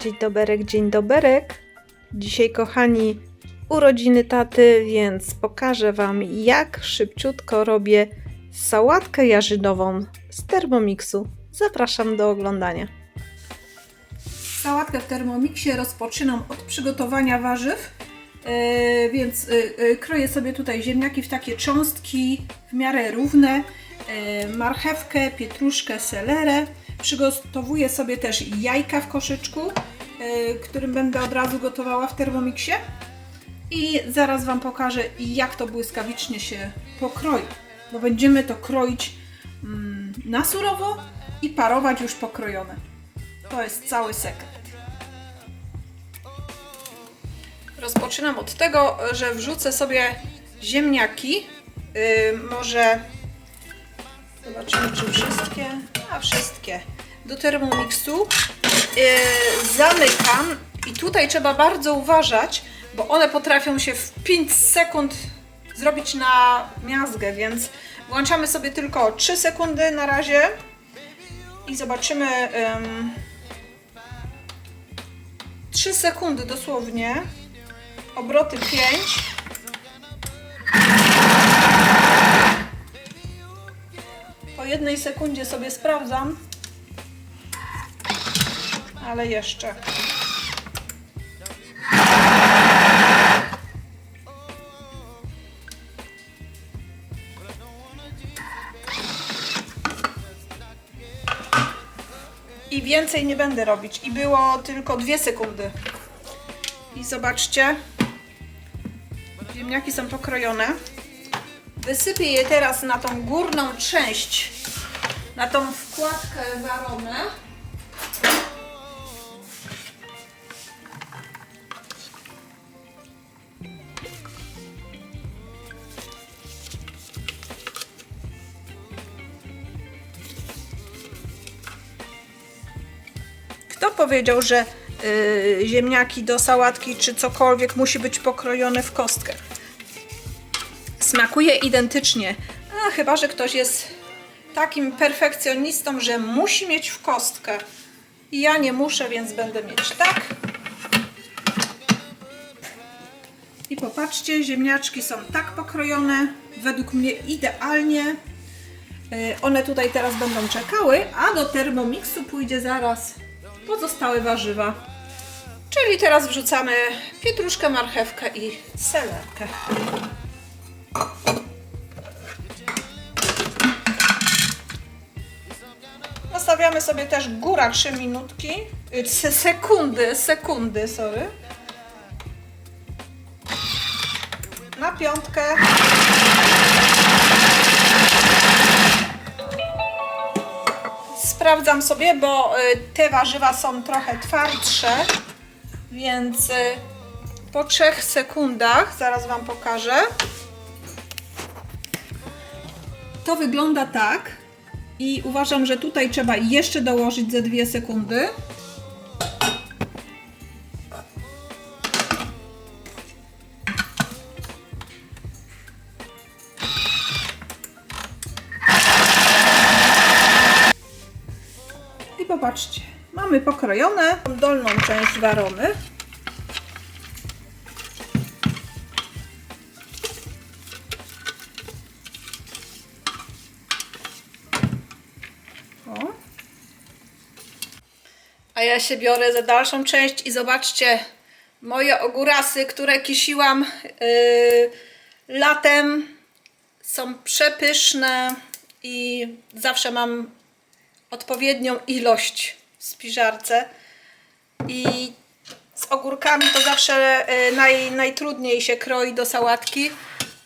Dzień doberek, dzień doberek. Dzisiaj, kochani, urodziny taty, więc pokażę Wam, jak szybciutko robię sałatkę jarzynową z Thermomixu. Zapraszam do oglądania. Sałatkę w Thermomixie rozpoczynam od przygotowania warzyw, e, więc e, kroję sobie tutaj ziemniaki w takie cząstki w miarę równe, e, marchewkę, pietruszkę, selerę. Przygotowuję sobie też jajka w koszyczku, e, którym będę od razu gotowała w Thermomixie. I zaraz Wam pokażę, jak to błyskawicznie się pokroi, bo będziemy to kroić mm, na surowo i parować już pokrojone. To jest cały sekret. Rozpoczynam od tego, że wrzucę sobie ziemniaki. Yy, może zobaczymy, czy wszystkie. A wszystkie. Do termomixu. Yy, zamykam i tutaj trzeba bardzo uważać, bo one potrafią się w 5 sekund zrobić na miazgę, więc włączamy sobie tylko 3 sekundy na razie i zobaczymy. Ym, 3 sekundy dosłownie. Obroty 5. jednej sekundzie sobie sprawdzam. Ale jeszcze. I więcej nie będę robić. I było tylko 2 sekundy. I zobaczcie, ziemniaki są pokrojone. Wysypię je teraz na tą górną część, na tą wkładkę waronę. Kto powiedział, że y, ziemniaki do sałatki czy cokolwiek musi być pokrojone w kostkę? Smakuje identycznie. A chyba, że ktoś jest takim perfekcjonistą, że musi mieć w kostkę. Ja nie muszę, więc będę mieć tak. I popatrzcie, ziemniaczki są tak pokrojone, według mnie idealnie. Y, One tutaj teraz będą czekały, a do Thermomixu pójdzie zaraz pozostałe warzywa. Czyli teraz wrzucamy pietruszkę, marchewkę i selerkę. Zostawiamy sobie też góra 3 minutki, y, se- sekundy, sekundy, sorry. Na piątkę. Sprawdzam sobie, bo y, te warzywa są trochę twardsze, więc y, po 3 sekundach, zaraz Wam pokażę. To wygląda tak i uważam, że tutaj trzeba jeszcze dołożyć ze 2 sekundy. I popatrzcie, mamy pokrojone dolną część warony. A ja się biorę za dalszą część i zobaczcie moje ogórasy, które kisiłam yy, latem. Są przepyszne i zawsze mam odpowiednią ilość w spiżarce. I z ogórkami to zawsze y, naj, najtrudniej się kroi do sałatki.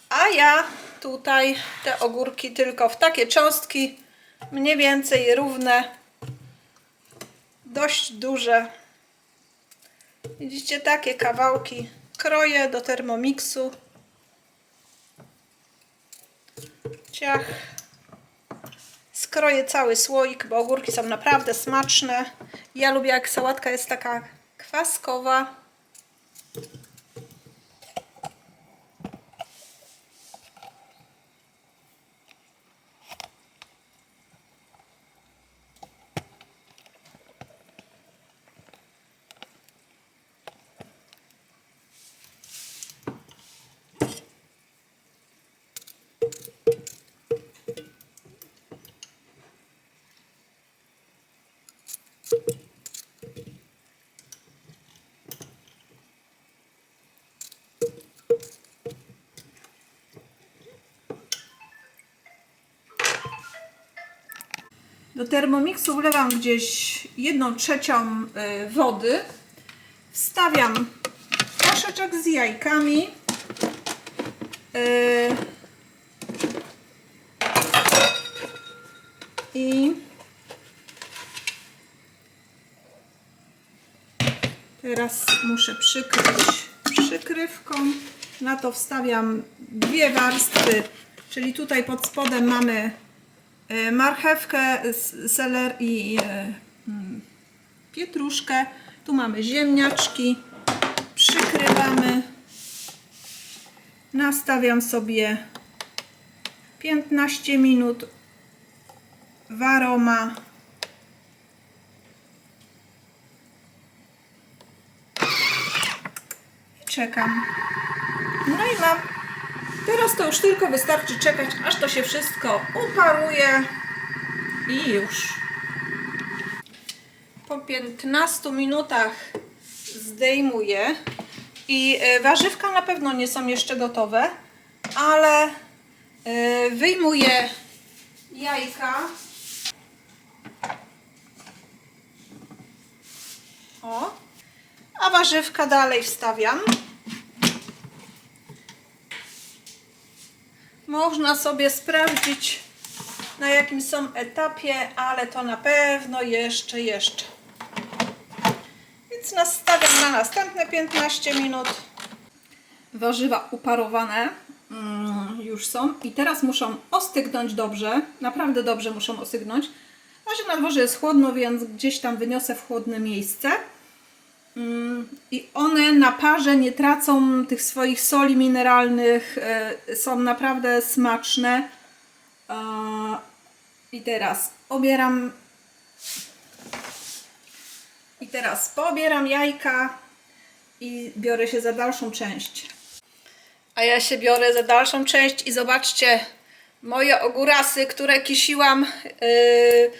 A ja tutaj te ogórki tylko w takie cząstki, mniej więcej równe, dość duże. Widzicie, takie kawałki kroję do termomiksu. Ciach. Skroję cały słoik, bo ogórki są naprawdę smaczne. Ja lubię jak sałatka jest taka kwaskowa. Do termomiksu wlewam gdzieś jedną trzecią y, wody. Wstawiam kaszeczek z jajkami. Y, I teraz muszę przykryć przykrywką. Na to wstawiam dwie warstwy, czyli tutaj pod spodem mamy marchewkę, s- seler i e, mm, pietruszkę. Tu mamy ziemniaczki. Przykrywamy. Nastawiam sobie 15 minut w aroma. I czekam. No i mam. Teraz to już tylko wystarczy czekać, aż to się wszystko uparuje i już. Po 15 minutach zdejmuję i e, warzywka na pewno nie są jeszcze gotowe, ale e, wyjmuję jajka. O. A warzywka dalej wstawiam. Można sobie sprawdzić na jakim są etapie, ale to na pewno jeszcze, jeszcze. Więc nastawiam na następne 15 minut. Warzywa uparowane mm, już są i teraz muszą ostygnąć dobrze. Naprawdę dobrze muszą osygnąć. A że na dworze jest chłodno, więc gdzieś tam wyniosę w chłodne miejsce. I one na parze nie tracą tych swoich soli mineralnych, e, są naprawdę smaczne. E, I teraz obieram. I teraz pobieram jajka i biorę się za dalszą część. A ja się biorę za dalszą część i zobaczcie moje ogórasy, które kisiłam yy,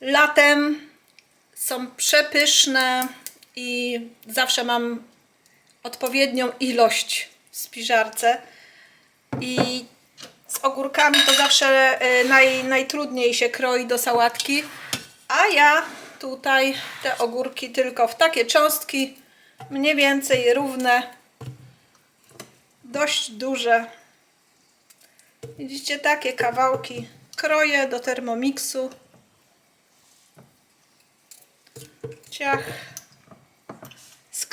latem. Są przepyszne i zawsze mam odpowiednią ilość w spiżarce. I z ogórkami to zawsze y, naj, najtrudniej się kroi do sałatki. A ja tutaj te ogórki tylko w takie cząstki, mniej więcej równe, dość duże. Widzicie, takie kawałki kroję do termomiksu. Ciach.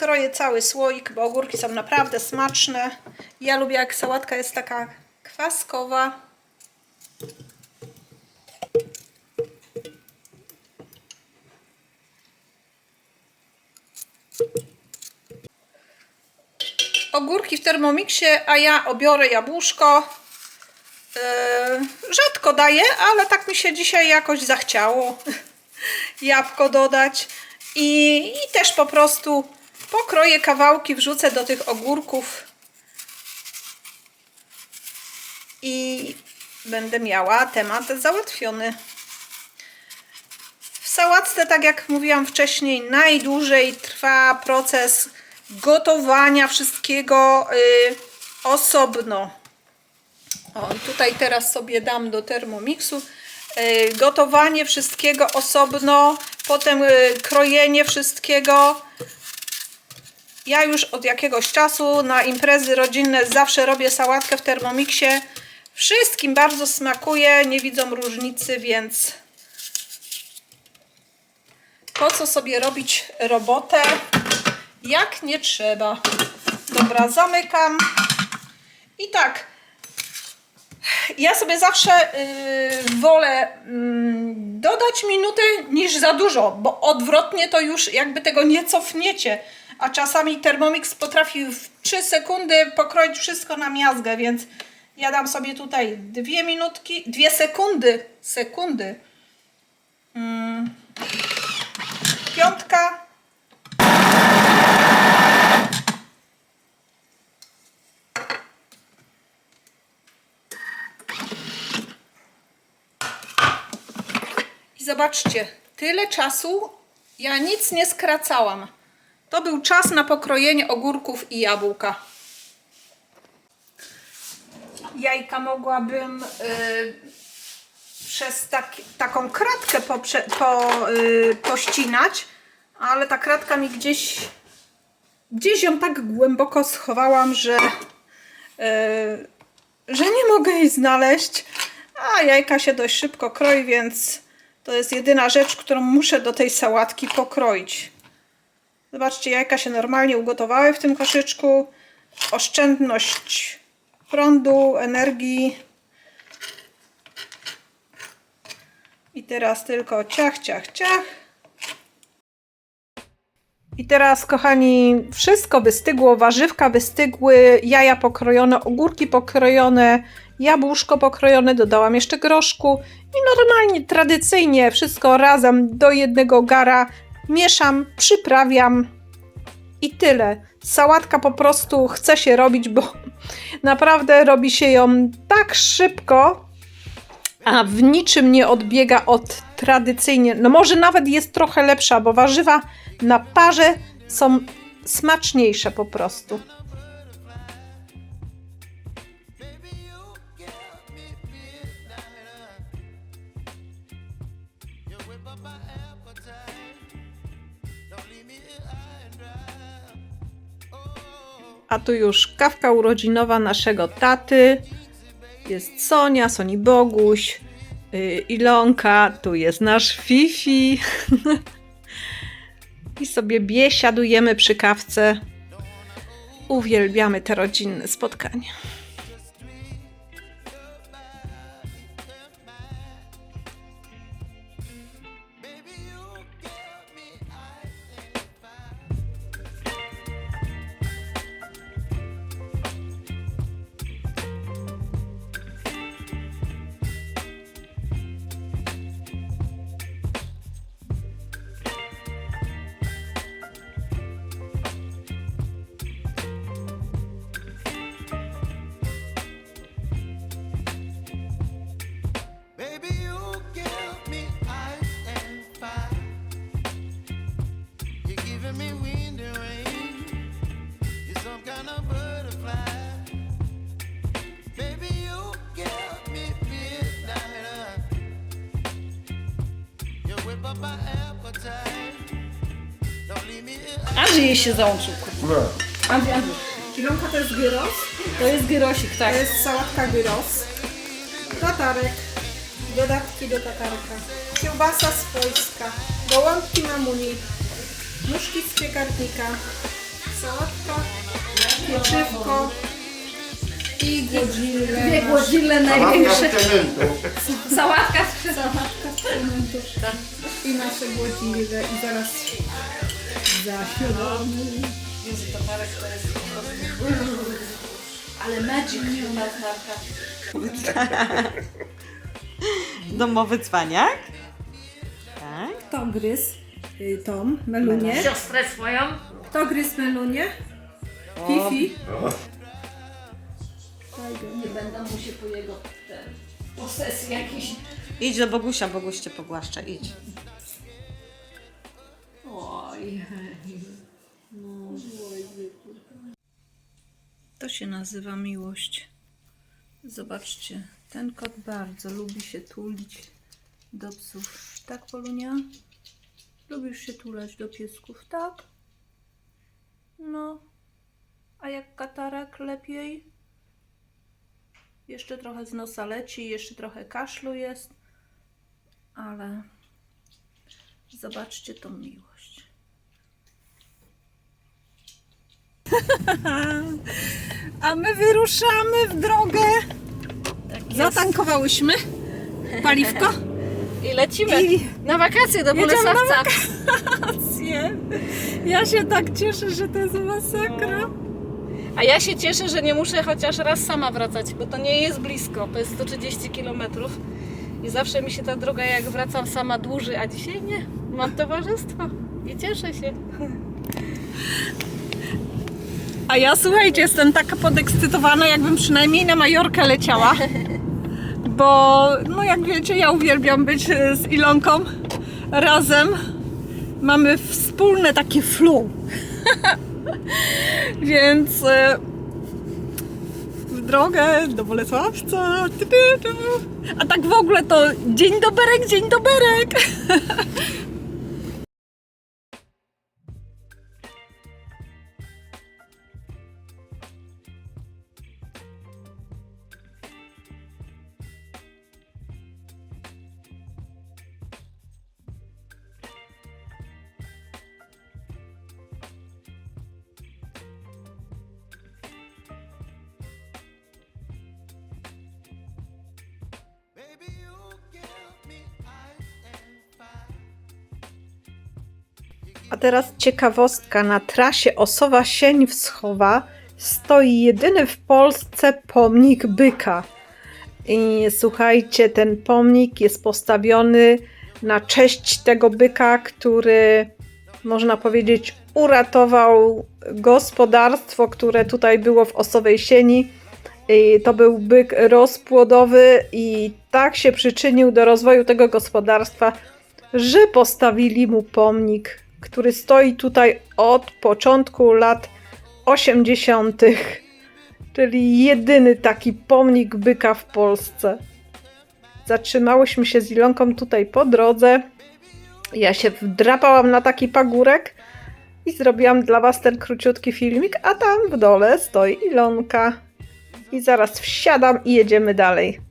Skroję cały słoik, bo ogórki są naprawdę smaczne. Ja lubię jak sałatka jest taka kwaskowa. Ogórki w termomiksie, a ja obiorę jabłuszko. Yy, rzadko daję, ale tak mi się dzisiaj jakoś zachciało jabłko dodać. I, I też po prostu pokroję kawałki, wrzucę do tych ogórków i będę miała temat załatwiony. W sałatce, tak jak mówiłam wcześniej, najdłużej trwa proces gotowania wszystkiego y, osobno. O, tutaj teraz sobie dam do termomiksu. Y, gotowanie wszystkiego osobno, potem y, krojenie wszystkiego. Ja już od jakiegoś czasu na imprezy rodzinne zawsze robię sałatkę w termomiksie. Wszystkim bardzo smakuje, nie widzą różnicy, więc po co sobie robić robotę, jak nie trzeba. Dobra, zamykam. I tak, ja sobie zawsze yy, wolę mm, dodać minutę niż za dużo, bo odwrotnie to już jakby tego nie cofniecie. A czasami Thermomix potrafi w 3 sekundy pokroić wszystko na miazgę, więc ja dam sobie tutaj dwie minutki, dwie sekundy, sekundy. Mm. Piątka. I zobaczcie, tyle czasu Ja nic nie skracałam. To był czas na pokrojenie ogórków i jabłka. Jajka mogłabym y, przez taki, taką kratkę poprze, po, y, pościnać, ale ta kratka mi gdzieś, gdzieś ją tak głęboko schowałam, że, y, że nie mogę jej znaleźć. A jajka się dość szybko kroi, więc to jest jedyna rzecz, którą muszę do tej sałatki pokroić. Zobaczcie, jajka się normalnie ugotowały w tym koszyczku. Oszczędność prądu, energii. I teraz tylko ciach, ciach, ciach. I teraz, kochani, wszystko wystygło, warzywka wystygły, jaja pokrojone, ogórki pokrojone, jabłuszko pokrojone, dodałam jeszcze groszku i normalnie, tradycyjnie wszystko razem do jednego gara mieszam, przyprawiam i tyle. Sałatka po prostu chce się robić, bo naprawdę robi się ją tak szybko, a w niczym nie odbiega od tradycyjnie. No może nawet jest trochę lepsza, bo warzywa na parze są smaczniejsze po prostu. A tu już kawka urodzinowa naszego taty. Jest Sonia, Soni Boguś, yy, Ilonka, tu jest nasz Fifi. I sobie biesiadujemy przy kawce. Uwielbiamy te rodzinne spotkania. Andrzej jej się załączył. Andrzej, Andrzej. Ilonka to jest gyros. To jest gyrosik, tak. To jest sałatka gyros. Tatarek. Dodatki do tatarka. Kiełbasa swojska. Gołąbki mamuni. Nóżki z piekarnika. Sałatka. Pieczywko. I godzille. Dwie głodzille największe. Sałatka z Sałatka z. I nasze głodzille. I zaraz zasiadamy. Ale magic tatarka. Domowy cwaniak? Tak. Kto gryzł y, tą melunię? Siostrę swoją. Kto gryzł melunię? Fifi. Nie będę mu się po jego ten, posesji jakiś. Idź do Bogusia, Boguś cię pogłaszcza, idź. Oj. To się nazywa miłość. Zobaczcie, ten kot bardzo lubi się tulić do psów. Tak, Polunia? Lubisz się tulać do piesków, tak? No. A jak katarak lepiej? Jeszcze trochę z nosa leci, jeszcze trochę kaszlu jest, ale zobaczcie tą miłość. A my wyruszamy w drogę. Zatankowałyśmy paliwko. I lecimy I na wakacje do jedziemy na Bolesławca. wakacje. Ja się tak cieszę, że to jest masakra. A ja się cieszę, że nie muszę chociaż raz sama wracać, bo to nie jest blisko. To jest 130 km. I zawsze mi się ta droga, jak wracam sama, dłuży, a dzisiaj nie. Mam towarzystwo i cieszę się. A ja słuchajcie, jestem taka podekscytowana, jakbym przynajmniej na Majorkę leciała. Bo, no jak wiecie, ja uwielbiam być e, z Ilonką razem. mamy wspólne takie flow. Więc e, w drogę do Bolesławca. A tak w ogóle to dzień doberek, dzień doberek. A teraz ciekawostka. Na trasie Osowa Sień Wschowa stoi jedyny w Polsce pomnik byka. I słuchajcie, ten pomnik jest postawiony na cześć tego byka, który można powiedzieć uratował gospodarstwo, które tutaj było w Osowej Sieni. I to był byk rozpłodowy i tak się przyczynił do rozwoju tego gospodarstwa, że postawili mu pomnik, który stoi tutaj od początku lat 80., czyli jedyny taki pomnik byka w Polsce. Zatrzymałyśmy się z Ilonką tutaj po drodze. Ja się wdrapałam na taki pagórek i zrobiłam dla Was ten króciutki filmik, a tam w dole stoi Ilonka. I zaraz wsiadam i jedziemy dalej.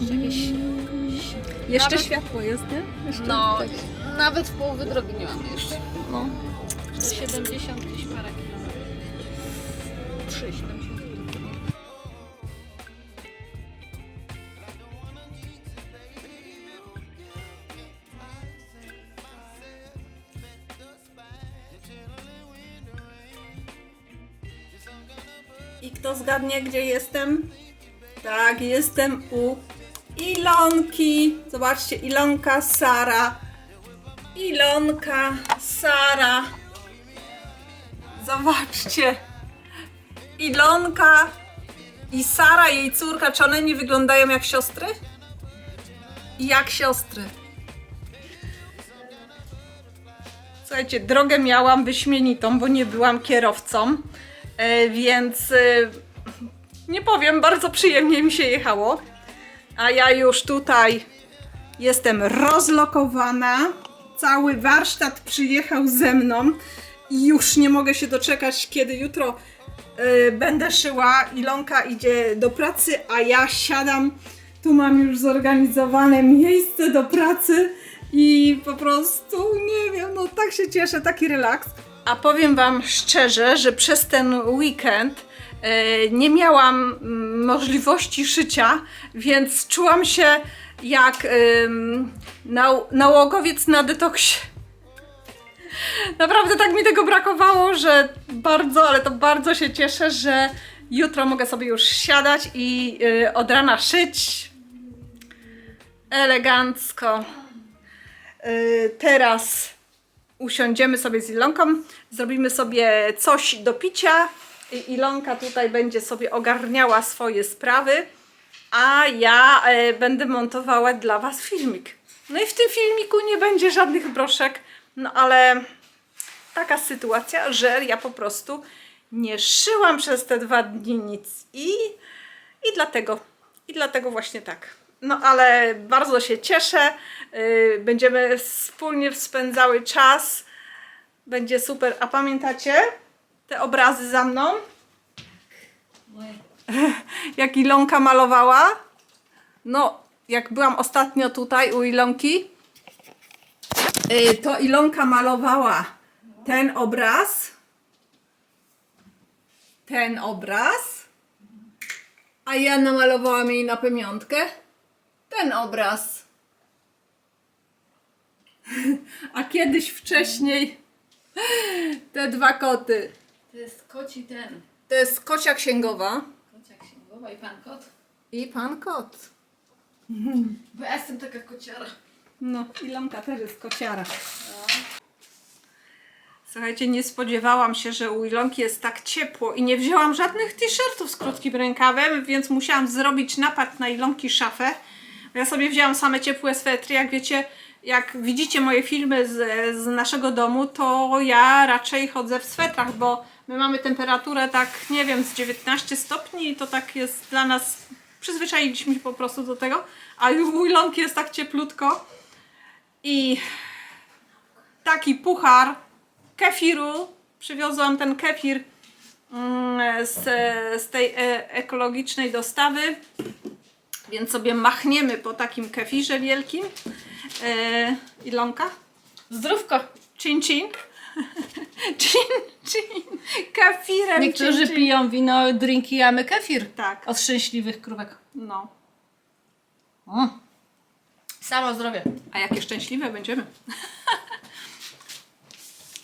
Jakieś... Jeszcze Nawet- światło jest, nie? Jeszcze. No, nawet w połowy drogi nie mamy jeszcze. No, 170 gdzieś parę kilometrów. 3, 70. kto zgadnie, gdzie jestem? Tak, jestem u Ilonki. Zobaczcie, Ilonka, Sara. Ilonka, Sara. Zobaczcie. Ilonka i Sara, jej córka, czy one nie wyglądają jak siostry? Jak siostry. Słuchajcie, drogę miałam wyśmienitą, bo nie byłam kierowcą, e, więc e, nie powiem, bardzo przyjemnie mi się jechało. A ja już tutaj jestem rozlokowana. Cały warsztat przyjechał ze mną i już nie mogę się doczekać, kiedy jutro e, będę szyła. Ilonka idzie do pracy, a ja siadam. Tu mam już zorganizowane miejsce do pracy i po prostu nie wiem, no tak się cieszę, taki relaks. A powiem Wam szczerze, że przez ten weekend nie miałam mm, możliwości szycia, więc czułam się jak nałogowiec na detoksie. Naprawdę tak mi tego brakowało, że bardzo, ale to bardzo się cieszę, że jutro mogę sobie już siadać i y, od rana szyć. Elegancko. Y, teraz usiądziemy sobie z Ilonką, zrobimy sobie coś do picia. I Ilonka tutaj będzie sobie ogarniała swoje sprawy, a ja e, będę montowała dla Was filmik. No i w tym filmiku nie będzie żadnych broszek, no ale taka sytuacja, że ja po prostu nie szyłam przez te dwa dni nic i, i dlatego, i dlatego właśnie tak. No ale bardzo się cieszę, yy, będziemy wspólnie spędzały czas, będzie super. A pamiętacie te obrazy za mną? Jak Ilonka malowała? No, jak byłam ostatnio tutaj u Ilonki, yy, to Ilonka malowała ten obraz, ten obraz, a ja namalowałam jej na pamiątkę ten obraz. A kiedyś wcześniej te dwa koty. To jest koci ten. To jest kocia księgowa Kocia księgowa i pan kot. i pan kot. Bo ja jestem taka kociara. No, Ilonka też jest kociara. Słuchajcie, nie spodziewałam się, że u Ilonki jest tak ciepło i nie wzięłam żadnych t-shirtów z krótkim rękawem, więc musiałam zrobić napad na Ilonki szafę. Ja sobie wzięłam same ciepłe swetry, jak wiecie, jak widzicie moje filmy z, z naszego domu, to ja raczej chodzę w swetrach, bo my mamy temperaturę tak, nie wiem, z 19 stopni i to tak jest dla nas, przyzwyczailiśmy się po prostu do tego, a u Ilonki jest tak cieplutko i taki puchar kefiru, przywiozłam ten kefir mm, z, z tej e, ekologicznej dostawy, więc sobie machniemy po takim kefirze wielkim. E, Ilonka? Zdrówko! Chin chin. Chin chin. Kefirem Niektórzy chin. piją wino, drinki, a my kefir. Tak, Od szczęśliwych krówek. no. Mm. Samo zdrowie. A jakie szczęśliwe będziemy.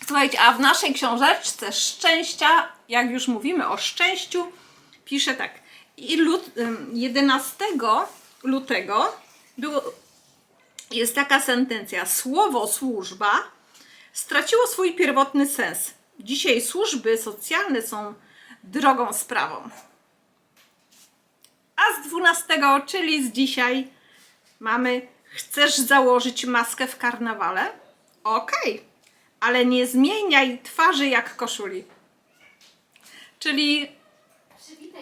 Słuchajcie, a w naszej książeczce szczęścia, jak już mówimy o szczęściu, pisze tak. I lut, ym, 11 lutego było, jest taka sentencja. Słowo służba straciło swój pierwotny sens. Dzisiaj służby socjalne są drogą sprawą. A z 12, czyli z dzisiaj, mamy chcesz założyć maskę w karnawale? Okej, ale nie zmieniaj twarzy jak koszuli. Czyli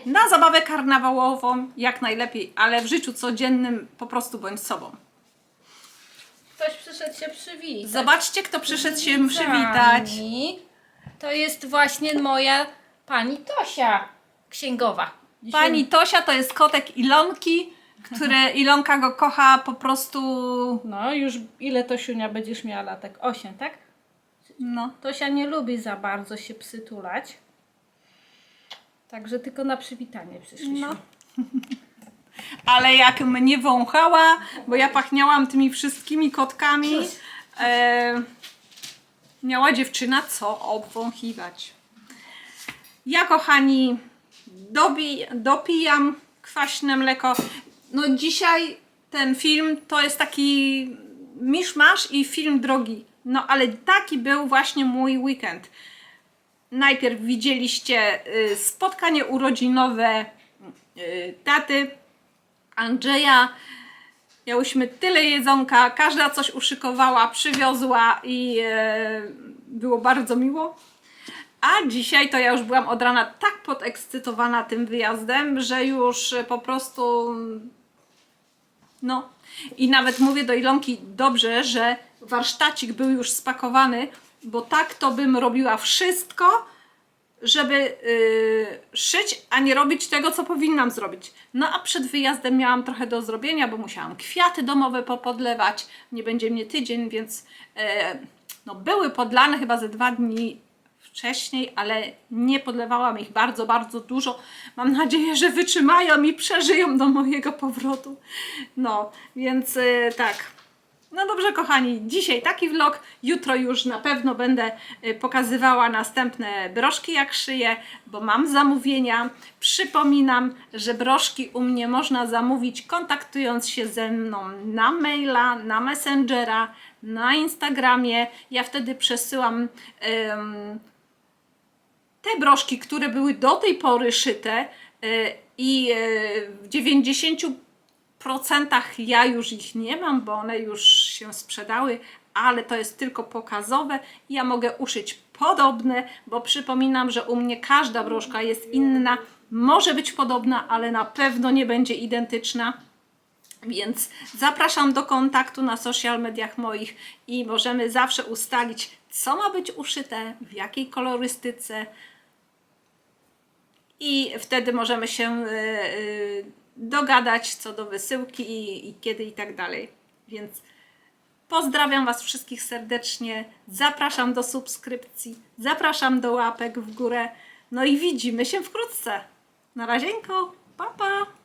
na zabawę karnawałową jak najlepiej, ale w życiu codziennym po prostu bądź sobą. Ktoś przyszedł się przywitać. Zobaczcie, kto przyszedł się przywitać. To jest właśnie moja pani Tosia, księgowa. Dzisiaj- Pani Tosia to jest kotek Ilonki, które Ilonka go kocha po prostu. No już ile Tosiunia będziesz miała latek? Osiem, tak? No. Tosia nie lubi za bardzo się przytulać. Także tylko na przywitanie przyszliśmy. No. Ale jak mnie wąchała, bo ja pachniałam tymi wszystkimi kotkami, e, miała dziewczyna co obwąchiwać. Ja, kochani, dobi, dopijam kwaśne mleko. No dzisiaj ten film to jest taki miszmasz i film drogi. No ale taki był właśnie mój weekend. Najpierw widzieliście y, spotkanie urodzinowe y, taty Andrzeja. Miałyśmy tyle jedzonka, każda coś uszykowała, przywiozła i e, było bardzo miło. A dzisiaj to ja już byłam od rana tak podekscytowana tym wyjazdem, że już e, po prostu no. I nawet mówię do Ilonki, dobrze, że warsztacik był już spakowany, bo tak to bym robiła wszystko, żeby yy, szyć, a nie robić tego, co powinnam zrobić. No a przed wyjazdem miałam trochę do zrobienia, bo musiałam kwiaty domowe popodlewać. Nie będzie mnie tydzień, więc e, no, były podlane chyba ze dwa dni wcześniej, ale nie podlewałam ich bardzo, bardzo dużo. Mam nadzieję, że wytrzymają i przeżyją do mojego powrotu. No, więc e, tak. No dobrze, kochani, dzisiaj taki vlog. Jutro już na pewno będę y, pokazywała następne broszki, jak szyję, bo mam zamówienia. Przypominam, że broszki u mnie można zamówić kontaktując się ze mną na maila, na Messengera, na Instagramie. Ja wtedy przesyłam. em, te broszki, które były do tej pory szyte y, i y, w 90% ja już ich nie mam, bo one już się sprzedały, ale to jest tylko pokazowe. Ja mogę uszyć podobne, bo przypominam, że u mnie każda broszka jest inna. Może być podobna, ale na pewno nie będzie identyczna. Więc zapraszam do kontaktu na social mediach moich i możemy zawsze ustalić, co ma być uszyte, w jakiej kolorystyce. I wtedy możemy się y, y, dogadać co do wysyłki i, i kiedy i tak dalej. Więc Pozdrawiam Was wszystkich serdecznie. Zapraszam do subskrypcji, zapraszam do łapek w górę. No i widzimy się wkrótce. Na razieńko, pa pa!